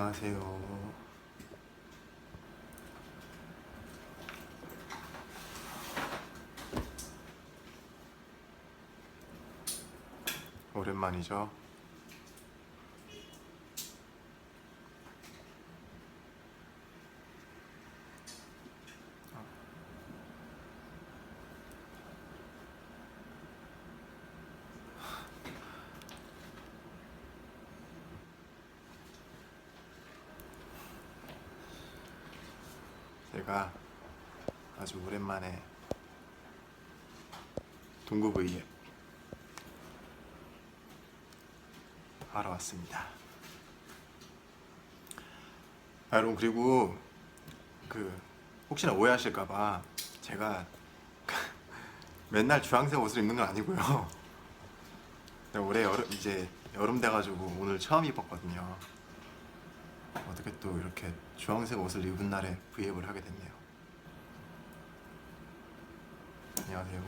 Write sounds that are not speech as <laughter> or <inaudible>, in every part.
안녕하세요. 오랜만이죠. 제가 아주 오랜만에 동구브이에 하러 왔습니다. 아, 여러분 그리고 그 혹시나 오해하실까봐 제가 <laughs> 맨날 주황색 옷을 입는 건 아니고요. <laughs> 올해 여름 이제 여름 돼가지고 오늘 처음 입었거든요. 어떻게 또 이렇게 주황색 옷을 입은 날에 브이앱을 하게 됐네요. 안녕하세요.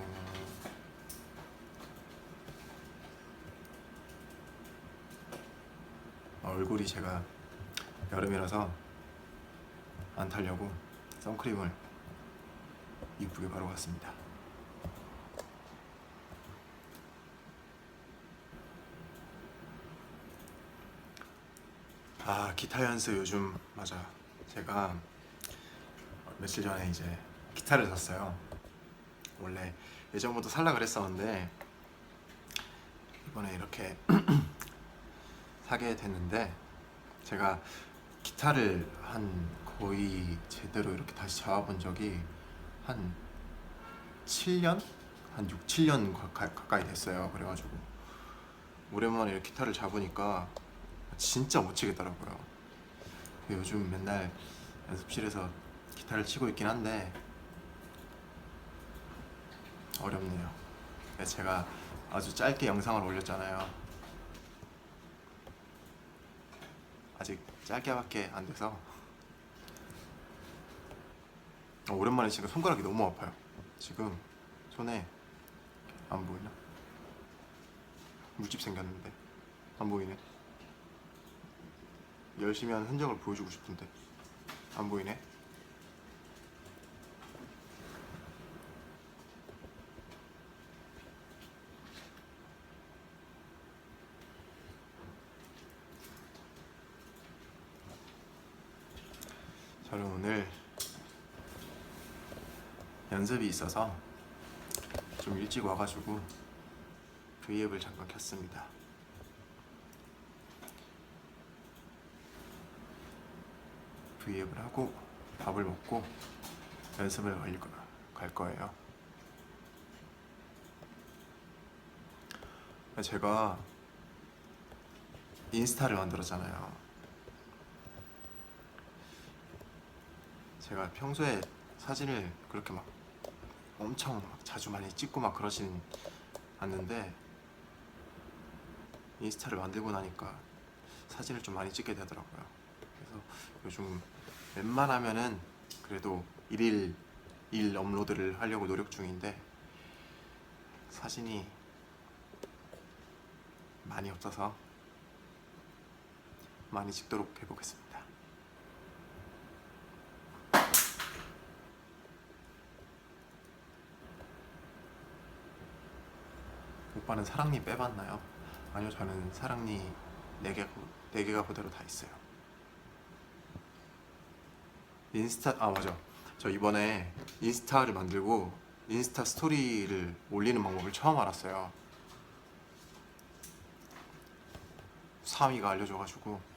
어, 얼굴이 제가 여름이라서 안 타려고 선크림을 이쁘게 바르고 왔습니다. 아 기타 연습 요즘 맞아. 제가 며칠 전에 이제 기타를 샀어요. 원래 예전부터 살라 그랬었는데 이번에 이렇게 <clears throat> 사게 됐는데 제가 기타를 한 거의 제대로 이렇게 다시 잡아본 적이 한 7년? 한 6, 7년 가, 가까이 됐어요. 그래가지고 오랜만에 기타를 잡으니까 진짜 못 치겠더라고요. 요즘 맨날 연습실에서 기타를 치고 있긴 한데 어렵네요. 제가 아주 짧게 영상을 올렸잖아요. 아직 짧게밖에 안 돼서 어, 오랜만에 지금 손가락이 너무 아파요. 지금 손에 안 보이나? 물집 생겼는데 안 보이네. 열심히 한 흔적을 보여주고 싶은데 안 보이네. 저는 오늘 연습이 있어서 좀 일찍 와가지고 브이앱을 잠깐 켰습니다. 브이앱을 하고 밥을 먹고 연습을 갈 거예요. 제가 인스타를 만들었잖아요. 제가 평소에 사진을 그렇게 막 엄청 막 자주 많이 찍고 막 그러진 않는데 인스타를 만들고 나니까 사진을 좀 많이 찍게 되더라고요. 그래서 요즘 웬만하면은 그래도 일일 일 업로드를 하려고 노력 중인데 사진이 많이 없어서 많이 찍도록 해보겠습니다. 오빠는 사랑니 빼봤나요? 아니요, 저는 사랑니 네 개, 네 개가 그대로 다 있어요. 인스타 아 맞아. 저 이번에 인스타를 만들고 인스타 스토리를 올리는 방법을 처음 알았어요. 사위가 알려줘가지고.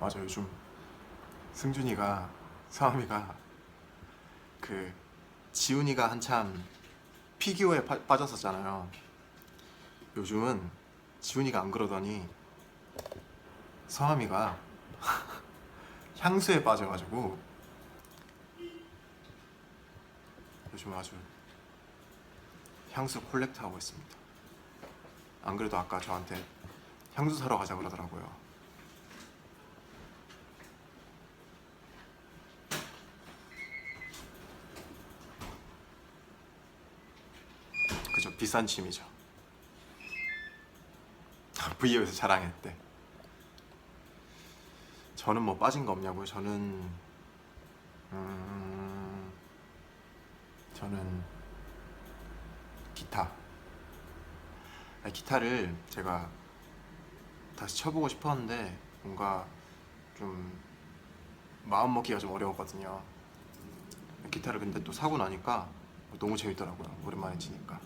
맞아 요즘 승준이가 사위가 그 지훈이가 한참 피규어에 빠, 빠졌었잖아요. 요즘은 지훈이가 안 그러더니 서함이가 <laughs> 향수에 빠져가지고 요즘 아주 향수 콜렉트 하고 있습니다. 안 그래도 아까 저한테 향수 사러 가자 그러더라고요. 비싼 취미죠. V앱에서 자랑했대. 저는 뭐 빠진 거 없냐고요? 저는 음, 저는 기타. 아니, 기타를 제가 다시 쳐보고 싶었는데 뭔가 좀 마음 먹기가 좀 어려웠거든요. 기타를 근데 또 사고 나니까 너무 재밌더라고요. 오랜만에 치니까.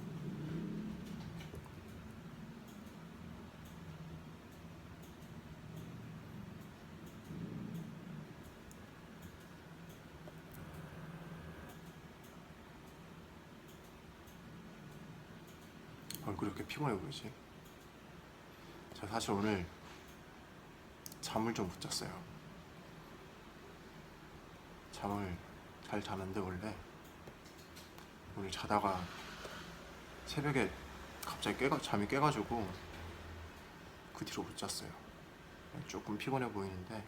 얼굴 이 이렇게 피곤해 보이지? 저 사실 오늘 잠을 좀 못 잤어요. 잠을 잘 자는데 원래 오늘 자다가 새벽에 갑자기 깨가 잠이 깨가지고 그 뒤로 못 잤어요. 조금 피곤해 보이는데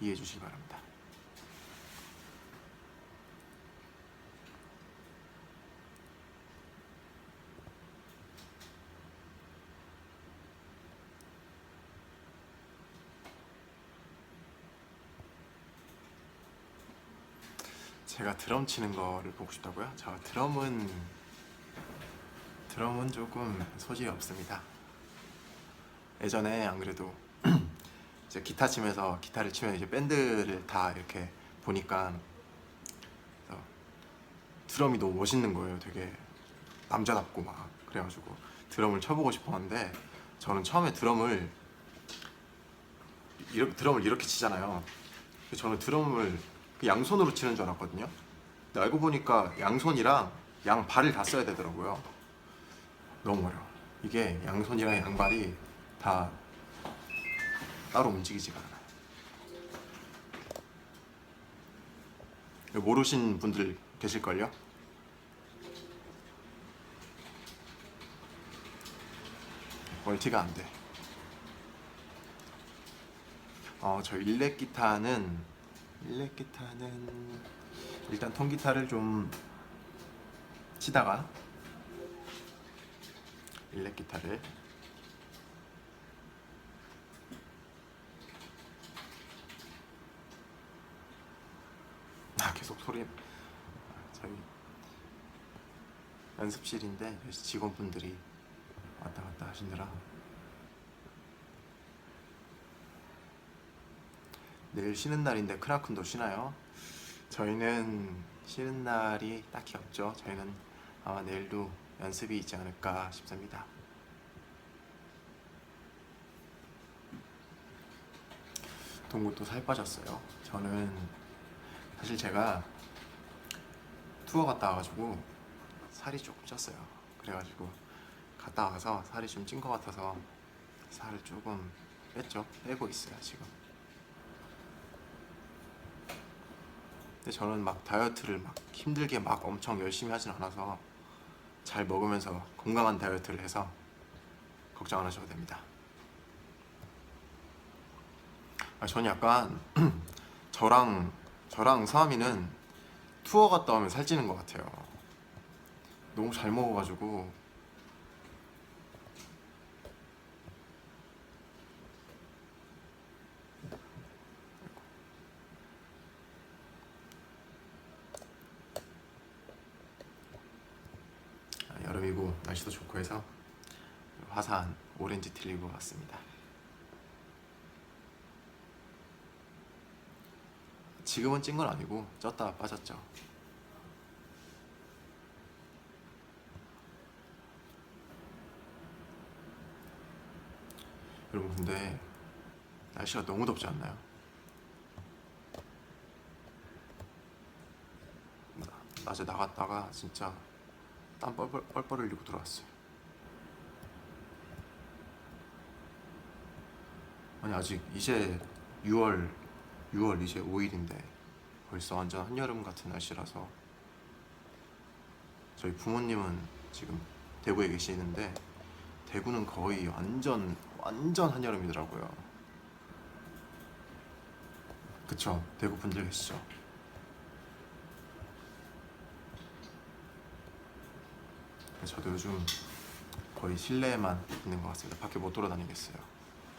이해해 주시기 바랍니다. 제가 드럼 치는 거를 보고 싶다고요? 저 드럼은 드럼은 조금 소질이 없습니다. 예전에 안 그래도 <clears throat> 이제 기타 치면서 기타를 치면 이제 밴드를 다 이렇게 보니까 드럼이 너무 멋있는 거예요. 되게 남자답고 막 그래가지고 드럼을 쳐보고 싶었는데 저는 처음에 드럼을 이렇게 드럼을 이렇게 치잖아요. 저는 드럼을 그 양손으로 치는 줄 알았거든요. 근데 알고 보니까 양손이랑 양 발을 다 써야 되더라고요. 너무 어려워. 이게 양손이랑 양발이 다 따로 움직이지가 않아요. 모르신 분들 계실걸요? 멀티가 안 돼. 어, 저 일렉 기타는 일렉 기타는 일단 통기타를 좀 치다가 일렉 기타를 아 계속 소리 아, 저희 연습실인데 직원분들이 왔다 갔다 하시느라 내일 쉬는 날인데 크라쿤도 쉬나요? 저희는 쉬는 날이 딱히 없죠. 저희는 아마 내일도 연습이 있지 않을까 싶습니다. 동구도 살 빠졌어요. 저는 사실 제가 투어 갔다 와가지고 살이 조금 쪘어요. 그래가지고 갔다 와서 살이 좀 찐 것 같아서 살을 조금 뺐죠. 빼고 있어요 지금. 근데 저는 막 다이어트를 막 힘들게 막 엄청 열심히 하진 않아서 잘 먹으면서 건강한 다이어트를 해서 걱정 안 하셔도 됩니다. 아, 전 약간 <clears throat> 저랑 저랑 서아미는 투어 갔다 오면 살찌는 것 같아요. 너무 잘 먹어가지고 아, 여름이고 날씨도 좋고 해서 화산 오렌지 틀리고 왔습니다. 지금은 찐 건 아니고 쪘다가 빠졌죠. 여러분 근데 날씨가 너무 덥지 않나요? 나- 낮에 나갔다가 진짜 땀 뻘뻘, 뻘뻘 흘리고 들어왔어요. 아니 아직 이제 6월 6월 이제 5일인데 벌써 완전 한여름 같은 날씨라서 저희 부모님은 지금 대구에 계시는데 대구는 거의 완전 완전 한여름이더라고요. 그쵸? 대구 분들 계시죠? 그래서 저도 요즘 거의 실내에만 있는 것 같습니다. 밖에 못 돌아다니겠어요.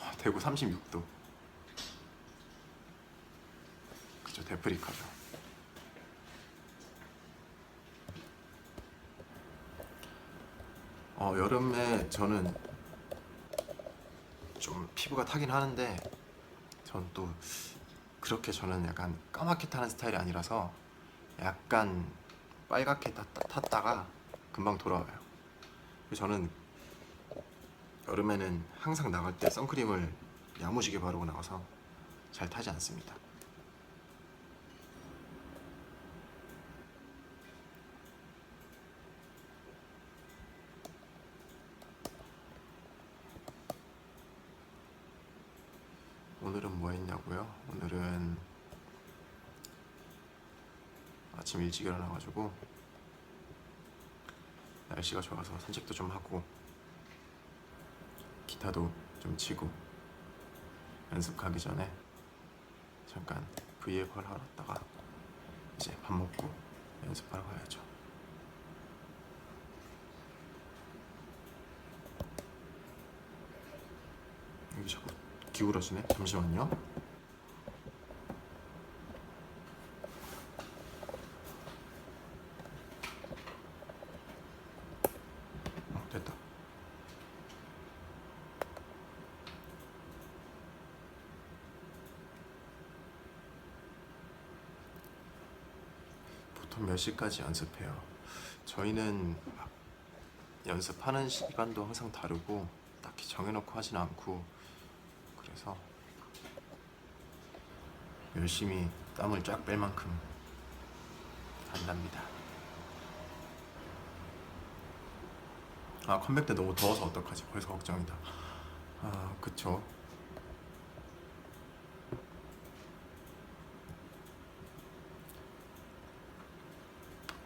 와, 대구 36도. 그죠 데프리카죠. 어 여름에 저는 좀 피부가 타긴 하는데 전 또 그렇게 저는 약간 까맣게 타는 스타일이 아니라서 약간 빨갛게 탔, 탔다가 금방 돌아와요. 그래서 저는 여름에는 항상 나갈 때 선크림을 야무지게 바르고 나가서 잘 타지 않습니다. 오늘은 뭐 했냐고요? 오늘은 아침 일찍 일어나가지고 날씨가 좋아서 산책도 좀 하고 기타도 좀 치고 연습 가기 전에 잠깐 V앱을 하러 왔다가 이제 밥 먹고 연습하러 가야죠. 여기 자꾸 기울어지네. 잠시만요. 어, 됐다. 몇 시까지 연습해요? 저희는 막 연습하는 시간도 항상 다르고 딱히 정해놓고 하진 않고 그래서 열심히 땀을 쫙 뺄 만큼 한답니다. 아 컴백 때 너무 더워서 어떡하지? 그래서 걱정이다. 아 그쵸.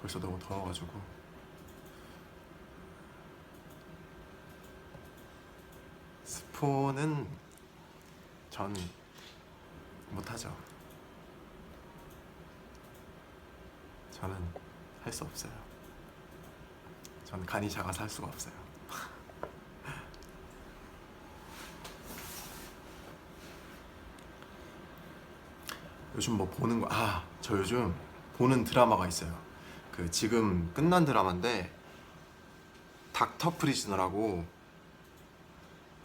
벌써 너무 더워가지고 스포는 전 못하죠. 저는 할 수 없어요. 전 간이 작아서 할 수가 없어요. <laughs> 요즘 뭐 보는 거, 아, 저 요즘 보는 드라마가 있어요. 그 지금 끝난 드라마인데, 닥터 프리즈너라고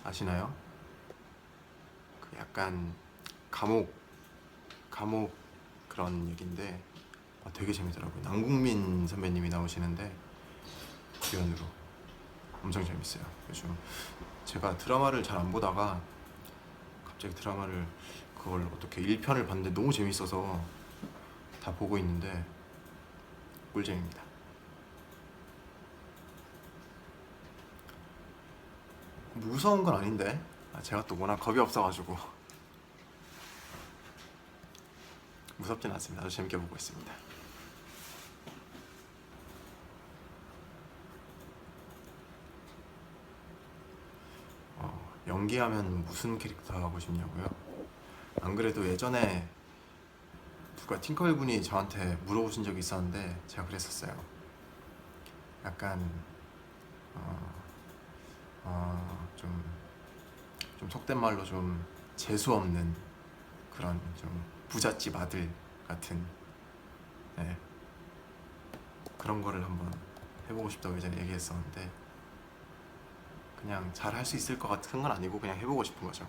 아시나요? 그 약간 감옥, 감옥 그런 얘기인데, 아, 되게 재밌더라고요. 남궁민 선배님이 나오시는데, 주연으로 엄청 재밌어요. 요즘 제가 드라마를 잘 안 보다가 갑자기 드라마를 그걸 어떻게 1편을 봤는데 너무 재밌어서 다 보고 있는데 꿀잼입니다. 무서운 건 아닌데 아, 제가 또 워낙 겁이 없어가지고 무섭진 않습니다. 아주 재밌게 보고 있습니다. 어, 연기하면 무슨 캐릭터 하고 싶냐고요? 안 그래도 예전에 누가 팅커벨 분이 저한테 물어보신 적이 있었는데 제가 그랬었어요. 약간 어, 어, 좀, 좀 속된 말로 좀 재수 없는 그런 좀 부잣집 아들 같은 네. 그런 거를 한번 해보고 싶다고 예전에 얘기했었는데 그냥 잘 할 수 있을 것 같은 건 아니고 그냥 해보고 싶은 거죠.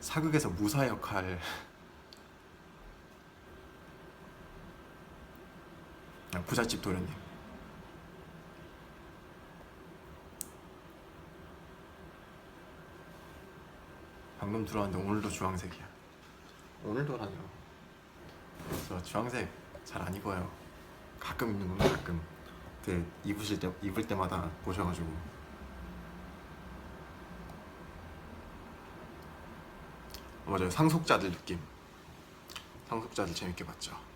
사극에서 무사 역할 부잣집 도련님. 방금 들어왔는데 오늘도 주황색이야. 오늘도라뇨. 저 주황색 잘 안 입어요. 가끔 입는 건가 가끔. 그 입으실 때 입을 때마다 보셔가지고. 맞아요. 상속자들 느낌. 상속자들 재밌게 봤죠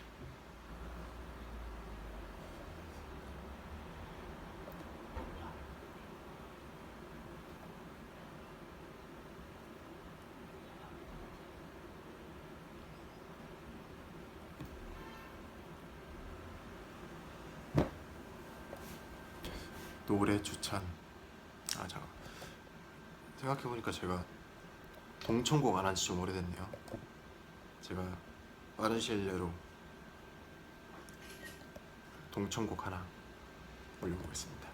노래 추천. 아 잠깐. 생각해 보니까 제가 동천곡 안 한 지 좀 오래됐네요. 제가 빠른 시일 내로 동천곡 하나 올려보겠습니다.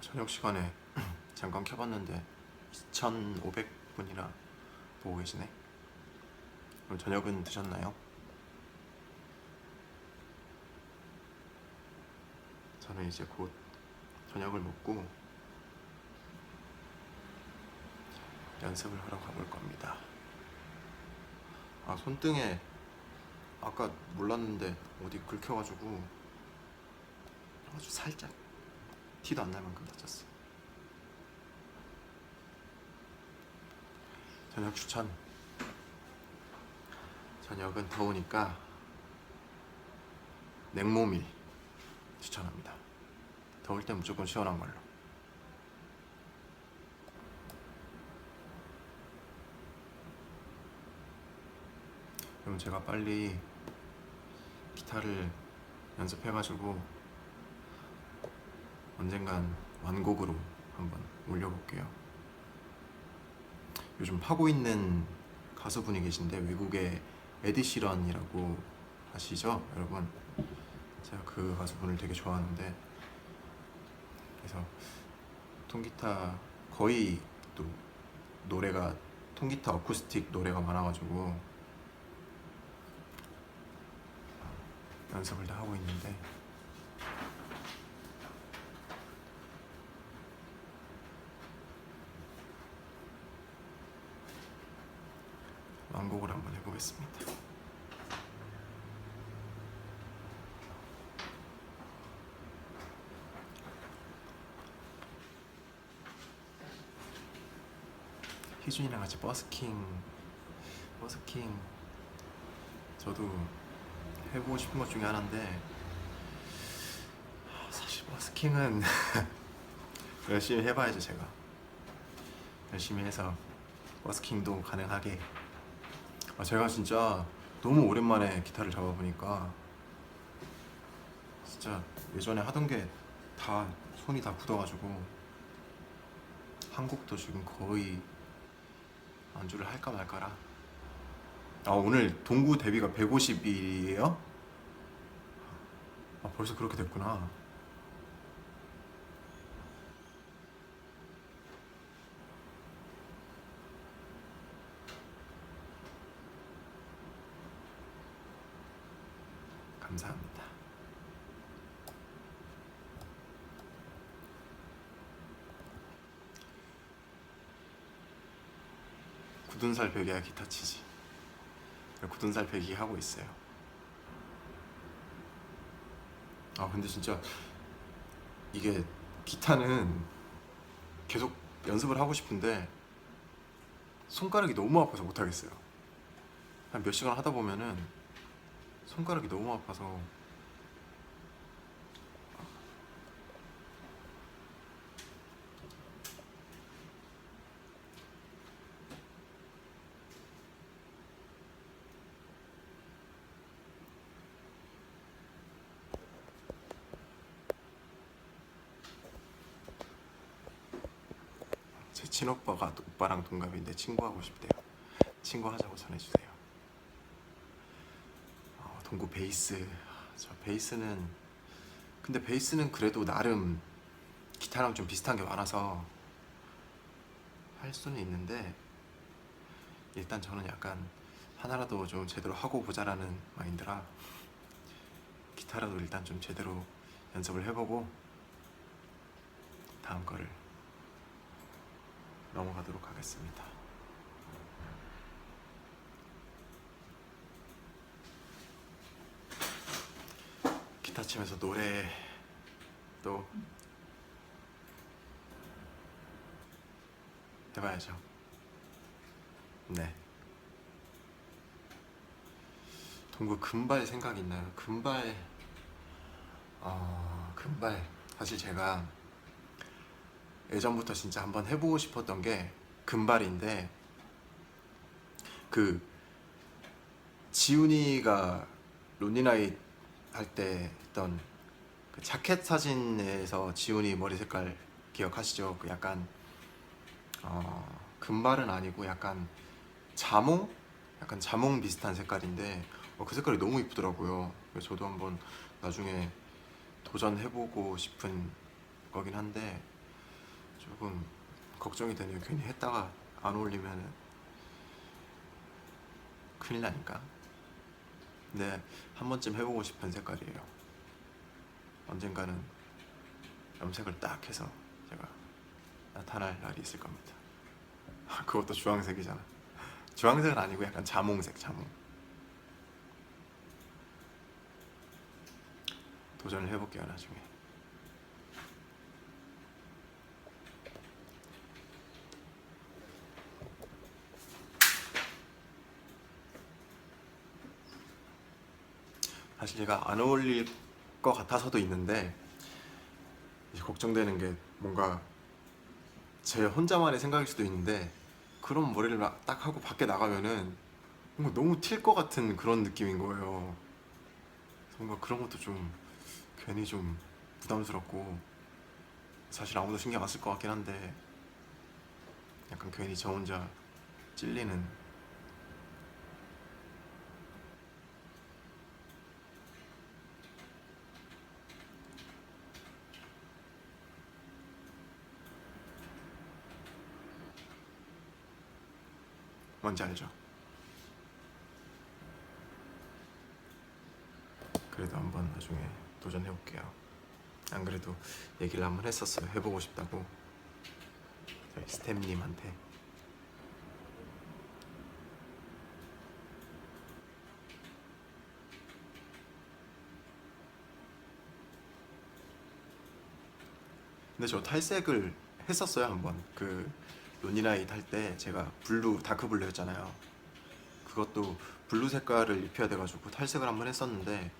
저녁 시간에 <clears throat> 잠깐 켜봤는데 2,500분이나 보고 계시네. 그럼 저녁은 드셨나요? 저는 이제 곧 저녁을 먹고 연습을 하러 가볼 겁니다. 아 손등에 아까 몰랐는데 어디 긁혀가지고 아주 살짝 티도 안 날 만큼 다쳤어. 저녁 추천. 저녁은 더우니까 냉모밀 추천합니다. 더울 땐 무조건 시원한 걸로. 그럼 제가 빨리 기타를 연습해가지고 언젠간 완곡으로 한번 올려볼게요. 요즘 파고 있는 가수분이 계신데 외국의 에디 시런이라고 아시죠, 여러분? 제가 그 가수분을 되게 좋아하는데 그래서 통기타 거의 또 노래가 통기타 어쿠스틱 노래가 많아가지고 연습을 다 하고 있는데 완곡을 한번 해보겠습니다. 희준이랑 같이 버스킹 버스킹. 저도 해보고 싶은 것 중에 하나인데 사실 버스킹은 <laughs> 열심히 해봐야죠 제가. 열심히 해서 버스킹도 가능하게 아, 제가 진짜 너무 오랜만에 기타를 잡아보니까 진짜 예전에 하던 게 다 손이 다 굳어가지고 한국도 지금 거의 안주를 할까 말까라 아 오늘 동구 데뷔가 150일이에요? 아 벌써 그렇게 됐구나 감사합니다. 굳은 살 베개야 기타 치지. 굳은 살 베기 하고 있어요. 아 근데 진짜 이게 기타는 계속 연습을 하고 싶은데 손가락이 너무 아파서 못 하겠어요. 한 몇 시간 하다 보면은 손가락이 너무 아파서 제 친오빠가 오빠랑 동갑인데 친구하고 싶대요. 친구하자고 전해주세요. 어, 동구 베이스 저 베이스는 근데 베이스는 그래도 나름 기타랑 좀 비슷한 게 많아서 할 수는 있는데 일단 저는 약간 하나라도 좀 제대로 하고 보자라는 마인드라 기타라도 일단 좀 제대로 연습을 해보고 다음 거를 넘어가도록 하겠습니다. 기타 치면서 노래 또 해봐야죠. 네. 동구 금발 생각 있나요? 금발 어, 금발 사실 제가 예전부터 진짜 한번 해보고 싶었던 게 금발인데 그 지훈이가 론니나이 할 때 했던 그 자켓 사진에서 지훈이 머리 색깔 기억하시죠? 그 약간 어, 금발은 아니고 약간 자몽? 약간 자몽 비슷한 색깔인데 어, 그 색깔이 너무 이쁘더라고요. 저도 한번 나중에 도전해보고 싶은 거긴 한데 조금 걱정이 되네요. 괜히 했다가 안 어울리면 큰일 나니까. 근데 한 번쯤 해보고 싶은 색깔이에요. 언젠가는 염색을 딱 해서 제가 나타날 날이 있을 겁니다. 그것도 주황색이잖아. 주황색은 아니고 약간 자몽색, 자몽. 도전을 해볼게요 나중에. 사실 제가 안 어울릴 것 같아서도 있는데 이제 걱정되는 게 뭔가 제 혼자만의 생각일 수도 있는데 그런 머리를 막딱 하고 밖에 나가면은 뭔가 너무 튈 것 같은 그런 느낌인 거예요. 뭔가 그런 것도 좀 괜히 좀 부담스럽고 사실 아무도 신경 안 쓸 것 같긴 한데 약간 괜히 저 혼자 찔리는 뭔지 알죠? 그래도 한번 나중에 도전해 볼게요. 안 그래도 얘기를 한번 했었어요. 해보고 싶다고 저희 스탭님한테. 근데 저 탈색을 했었어요 한번 그 로니나이 탈때 제가 블루 다크 블루였잖아요. 그것도 블루 색깔을 입혀야 돼가지고 탈색을 한번 했었는데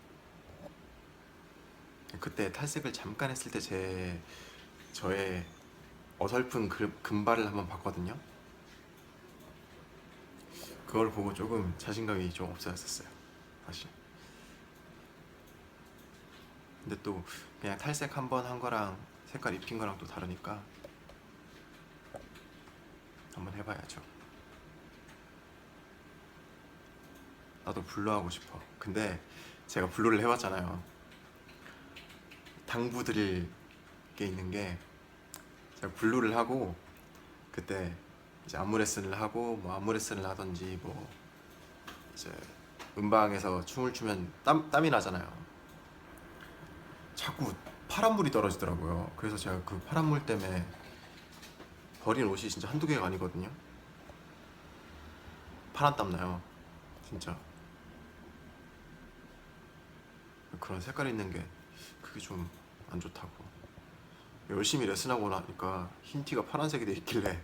그때 탈색을 잠깐 했을 때 제 저의 어설픈 그- 금발을 한번 봤거든요. 그걸 보고 조금 자신감이 좀 없어졌었어요. 사실. 근데 또 그냥 탈색 한번 한 거랑 색깔 입힌 거랑 또 다르니까 한번 해봐야죠. 나도 블루 하고 싶어. 근데 제가 블루를 해봤잖아요. 당부드릴 게 있는 게 제가 블루를 하고 그때 이제 안무 레슨을 하고 뭐 안무 레슨을 하든지 뭐 이제 음방에서 춤을 추면 땀 땀이 나잖아요. 자꾸 파란물이 떨어지더라고요. 그래서 제가 그 파란물 때문에 버린 옷이 진짜 한두 개가 아니거든요. 파란 땀 나요. 진짜. 그런 색깔 있는 게 그게 좀 안 좋다고. 열심히 레슨하고 나니까 흰 티가 파란색이 돼 있길래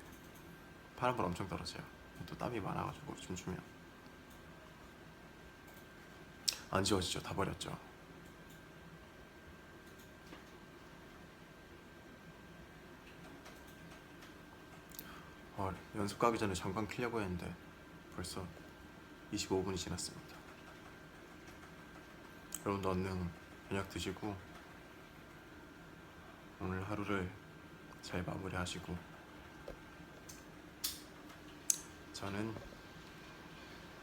파란물 엄청 떨어져요. 또 땀이 많아가지고 춤추면 안 지워지죠. 다 버렸죠. 아, 연습 가기 전에 잠깐 키려고 했는데 벌써 25분이 지났습니다. 여러분도 얼른 저녁 드시고 오늘 하루를 잘 마무리하시고 저는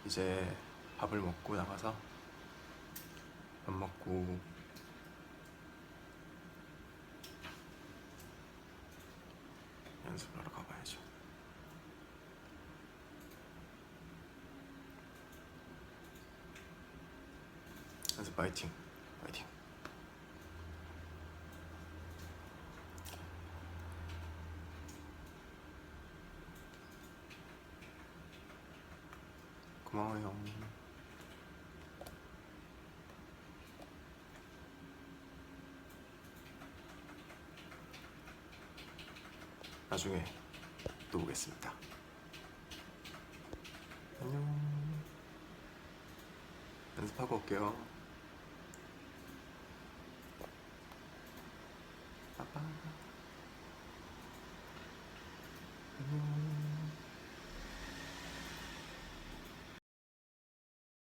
이제 밥을 먹고 나가서 밥 먹고 연습을 하러 가봐야죠. 연습 파이팅, 파이팅. 고마워요. 나중에 또 오겠습니다. 안녕. 연습하고 올게요. 빠빠.